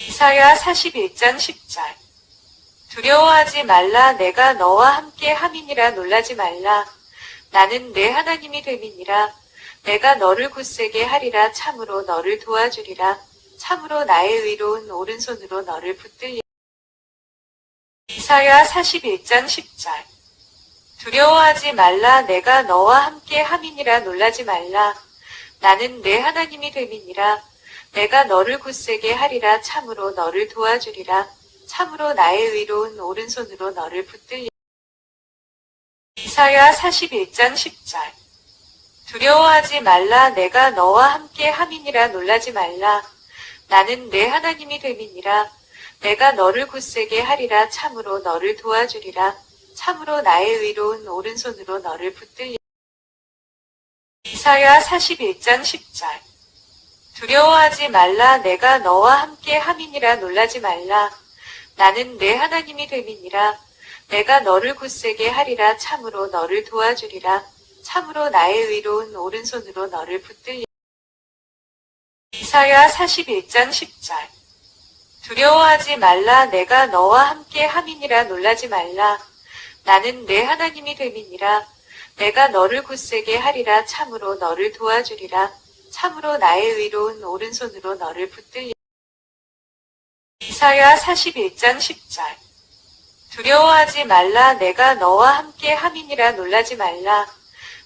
이사야 41장 10절. 두려워하지 말라 내가 너와 함께 함이니라 놀라지 말라. 나는 내 하나님이 됨이니라. 내가 너를 굳세게 하리라. 참으로 너를 도와주리라. 참으로 나의 의로운 오른손으로 너를 붙들리라. 이사야 41장 10절. 두려워하지 말라 내가 너와 함께 함이니라 놀라지 말라. 나는 내 하나님이 됨이니라 내가 너를 굳세게 하리라. 참으로 너를 도와주리라. 참으로 나의 의로운 오른손으로 너를 붙들리라. 이사야 41장 10절. 두려워하지 말라. 내가 너와 함께 함이니라. 놀라지 말라. 나는 내 하나님이 됨이니라. 내가 너를 굳세게 하리라. 참으로 너를 도와주리라. 참으로 나의 의로운 오른손으로 너를 붙들리라. 이사야 41장 10절 두려워하지 말라. 내가 너와 함께 함이니라. 놀라지 말라. 나는 내 하나님이 됨이니라. 내가 너를 굳세게 하리라. 참으로 너를 도와주리라. 참으로 나의 의로운 오른손으로 너를 붙들리라. 이사야 41장 10절. 두려워하지 말라. 내가 너와 함께 함이니라. 놀라지 말라. 나는 내 하나님이 됨이니라. 내가 너를 굳세게 하리라. 참으로 너를 도와주리라 참으로 나의 의로운 오른손으로 너를 붙들리라 이사야 41장 10절. 두려워하지 말라. 내가 너와 함께 함이니라. 놀라지 말라.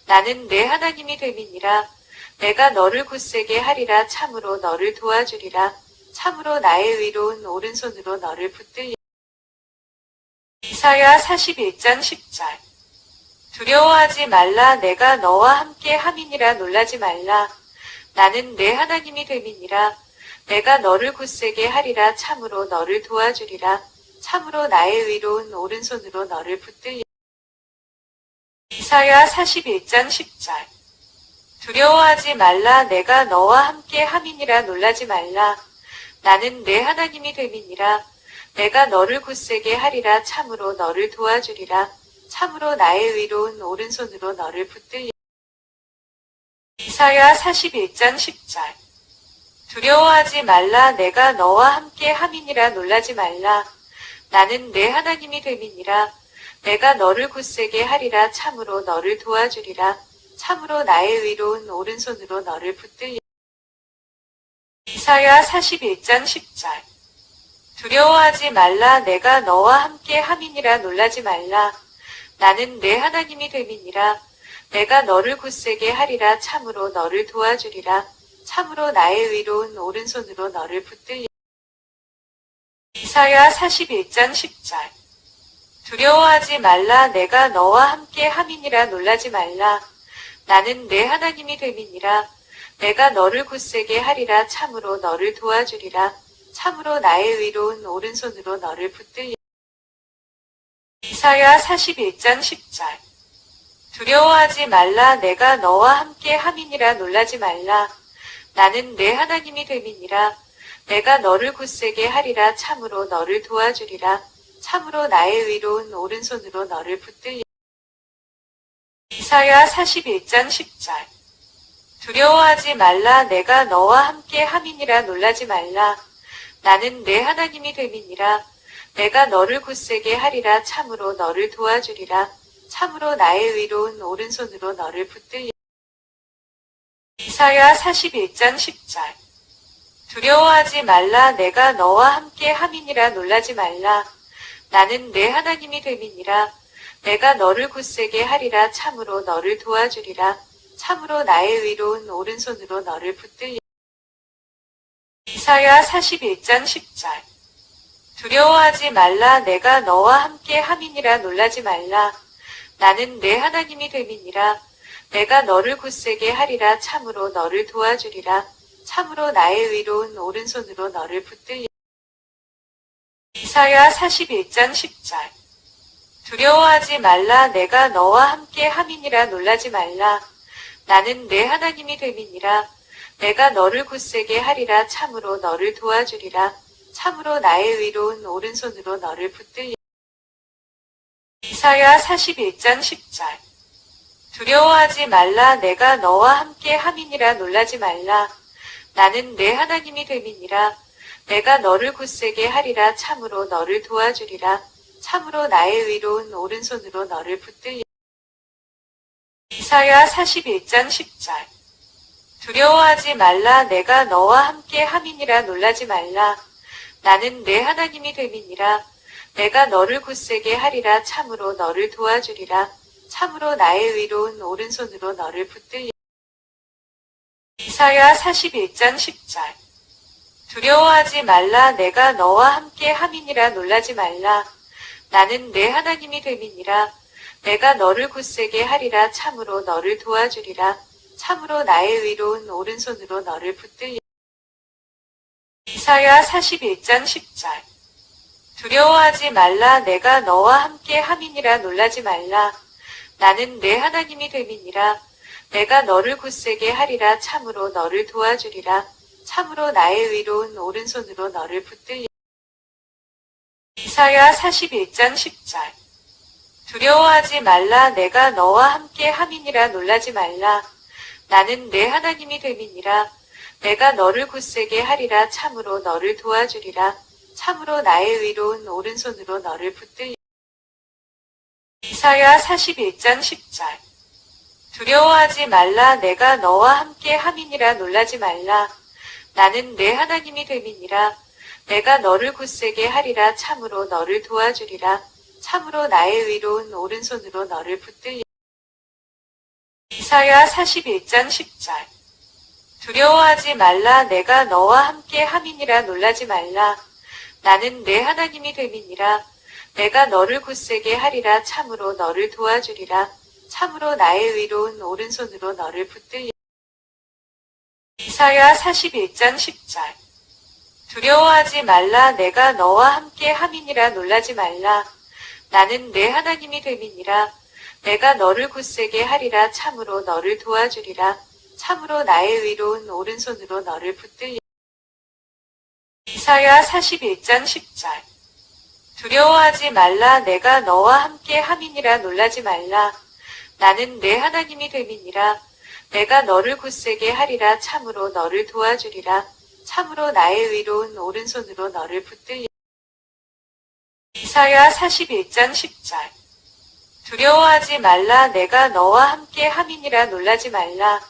나는 내 하나님이 됨이니라. 내가 너를 굳세게 하리라. 참으로 너를 도와주리라. 참으로 나의 의로운 오른손으로 너를 붙들리라 이사야 41장 10절. 두려워하지 말라. 내가 너와 함께 함이니라. 놀라지 말라 나는 내 하나님이 됨이니라. 내가 너를 굳세게 하리라. 참으로 너를 도와주리라. 참으로 나의 의로운 오른손으로 너를 붙들리라. 이사야 41장 10절. 두려워하지 말라. 내가 너와 함께 함이니라. 놀라지 말라. 나는 내 하나님이 됨이니라. 내가 너를 굳세게 하리라. 참으로 너를 도와주리라. 참으로 나의 의로운 오른손으로 너를 붙들리라 이사야 41장 10절. 두려워하지 말라 내가 너와 함께 함이니라 놀라지 말라. 나는 내 하나님이 됨이니라. 내가 너를 굳세게 하리라. 참으로 너를 도와주리라. 참으로 나의 의로운 오른손으로 너를 붙들리라. 이사야 41장 10절. 두려워하지 말라 내가 너와 함께 함이니라 놀라지 말라. 나는 내 하나님이 됨이니라 내가 너를 굳세게 하리라. 참으로 너를 도와주리라. 참으로 나의 의로운 오른손으로 너를 붙들리라. 이사야 41장 10절. 두려워하지 말라. 내가 너와 함께 함이니라. 놀라지 말라. 나는 내 하나님이 됨이니라. 내가 너를 굳세게 하리라. 참으로 너를 도와주리라. 참으로 나의 의로운 오른손으로 너를 붙들리라. 이사야 41장 10절 두려워하지 말라. 내가 너와 함께 함이니라. 놀라지 말라. 나는 내 하나님이 됨이니라. 내가 너를 굳세게 하리라. 참으로 너를 도와주리라. 참으로 나의 의로운 오른손으로 너를 붙들리라. 이사야 41장 10절. 두려워하지 말라. 내가 너와 함께 함이니라. 놀라지 말라. 나는 내 하나님이 됨이니라. 내가 너를 굳세게 하리라. 참으로 너를 도와주리라 참으로 나의 의로운 오른손으로 너를 붙들리라 이사야 41장 10절. 두려워하지 말라. 내가 너와 함께 함이니라. 놀라지 말라. 나는 내 하나님이 됨이니라. 내가 너를 굳세게 하리라. 참으로 너를 도와주리라. 참으로 나의 의로운 오른손으로 너를 붙들리라 이사야 41장 10절. 두려워하지 말라. 내가 너와 함께 함이니라. 놀라지 말라 나는 내 하나님이 됨이니라. 내가 너를 굳세게 하리라. 참으로 너를 도와주리라. 참으로 나의 의로운 오른손으로 너를 붙들리라. 이사야 41장 10절. 두려워하지 말라. 내가 너와 함께 함이니라. 놀라지 말라. 나는 내 하나님이 됨이니라. 내가 너를 굳세게 하리라. 참으로 너를 도와주리라. 참으로 나의 의로운 오른손으로 너를 붙들리라 이사야 41장 10절. 두려워하지 말라 내가 너와 함께 함이니라 놀라지 말라. 나는 내 하나님이 됨이니라. 내가 너를 굳세게 하리라. 참으로 너를 도와주리라. 참으로 나의 의로운 오른손으로 너를 붙들리 이사야 41장 10절. 두려워하지 말라 내가 너와 함께 함이니라 놀라지 말라. 나는 내 하나님이 됨이니라 내가 너를 굳세게 하리라. 참으로 너를 도와주리라. 참으로 나의 의로운 오른손으로 너를 붙들리. 이사야 41장 10절. 두려워하지 말라. 내가 너와 함께 함이니라. 놀라지 말라. 나는 내 하나님이 됨이니라. 내가 너를 굳세게 하리라. 참으로 너를 도와주리라. 참으로 나의 의로운 오른손으로 너를 붙들리. 이사야 41장 10절 두려워하지 말라. 내가 너와 함께 함이니라. 놀라지 말라. 나는 내 하나님이 됨이니라. 내가 너를 굳세게 하리라. 참으로 너를 도와주리라. 참으로 나의 의로운 오른손으로 너를 붙들리 이사야 41장 10절. 두려워하지 말라. 내가 너와 함께 함이니라. 놀라지 말라. 나는 내 하나님이 됨이니라. 내가 너를 굳세게 하리라. 참으로 너를 도와주리라 참으로 나의 의로운 오른손으로 너를 붙들리. 이사야 41장 10절. 두려워하지 말라. 내가 너와 함께 함이니라. 놀라지 말라. 나는 내 하나님이 됨이니라. 내가 너를 굳세게 하리라. 참으로 너를 도와주리라. 참으로 나의 의로운 오른손으로 너를 붙들리. 이사야 41장 10절. 두려워하지 말라. 내가 너와 함께 함이니라. 놀라지 말라 나는 내 하나님이 됨이니라. 내가 너를 굳세게 하리라. 참으로 너를 도와주리라. 참으로 나의 의로운 오른손으로 너를 붙들리 이사야 41장 10절. 두려워하지 말라. 내가 너와 함께 함이니라. 놀라지 말라. 나는 내 하나님이 됨이니라. 내가 너를 굳세게 하리라. 참으로 너를 도와주리라. 참으로 나의 의로운 오른손으로 너를 붙들리 이사야 41장 10절. 두려워하지 말라 내가 너와 함께 함이니라 놀라지 말라. 나는 내 하나님이 됨이니라. 내가 너를 굳세게 하리라. 참으로 너를 도와주리라. 참으로 나의 의로운 오른손으로 너를 붙들리 이사야 41장 10절. 두려워하지 말라 내가 너와 함께 함이니라 놀라지 말라.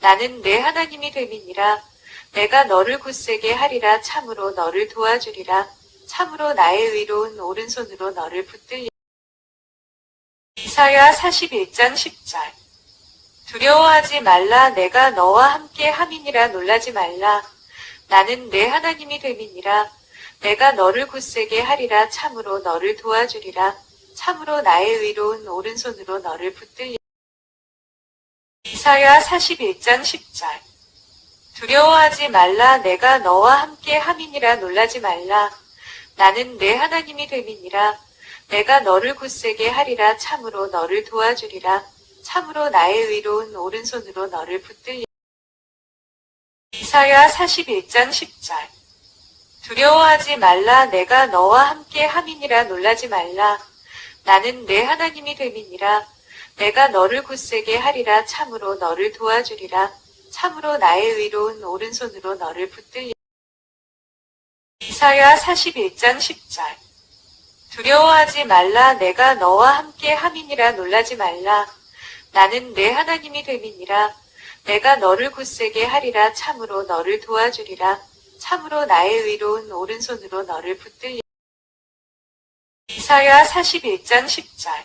나는 내 하나님이 됨이니라 내가 너를 굳세게 하리라. 참으로 너를 도와주리라. 참으로 나의 의로운 오른손으로 너를 붙들리 이사야 41장 10절. 두려워하지 말라. 내가 너와 함께 함이니라. 놀라지 말라. 나는 내 하나님이 됨이니라. 내가 너를 굳세게 하리라. 참으로 너를 도와주리라. 참으로 나의 의로운 오른손으로 너를 붙들리 이사야 41장 10절 두려워하지 말라. 내가 너와 함께 함이니라. 놀라지 말라. 나는 내 하나님이 됨이니라. 내가 너를 굳세게 하리라. 참으로 너를 도와주리라. 참으로 나의 의로운 오른손으로 너를 붙들리 이사야 41장 10절. 두려워하지 말라. 내가 너와 함께 함이니라. 놀라지 말라. 나는 내 하나님이 됨이니라. 내가 너를 굳세게 하리라. 참으로 너를 도와주리라 참으로 나의 의로운 오른손으로 너를 붙들리 이사야 41장 10절. 두려워하지 말라. 내가 너와 함께 함이니라. 놀라지 말라. 나는 내 하나님이 됨이니라. 내가 너를 굳세게 하리라. 참으로 너를 도와주리라. 참으로 나의 의로운 오른손으로 너를 붙들리 이사야 41장 10절.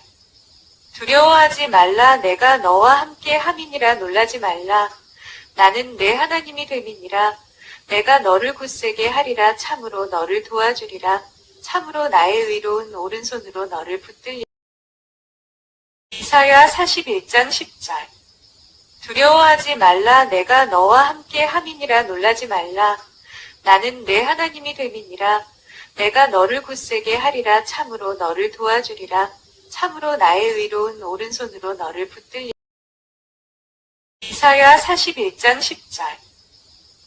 두려워하지 말라. 내가 너와 함께 함이니라. 놀라지 말라 나는 내 하나님이 됨이니라. 내가 너를 굳세게 하리라. 참으로 너를 도와주리라. 참으로 나의 의로운 오른손으로 너를 붙들리 이사야 41장 10절. 두려워하지 말라. 내가 너와 함께 함이니라. 놀라지 말라. 나는 내 하나님이 됨이니라. 내가 너를 굳세게 하리라. 참으로 너를 도와주리라. 참으로 나의 의로운 오른손으로 너를 붙들리 이사야 41장 10절.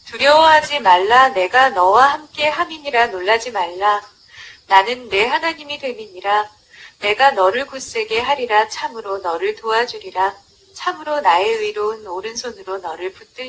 두려워하지 말라 내가 너와 함께 함이니라 놀라지 말라. 나는 내 하나님이 됨이니라. 내가 너를 굳세게 하리라. 참으로 너를 도와주리라. 참으로 나의 의로운 오른손으로 너를 붙들리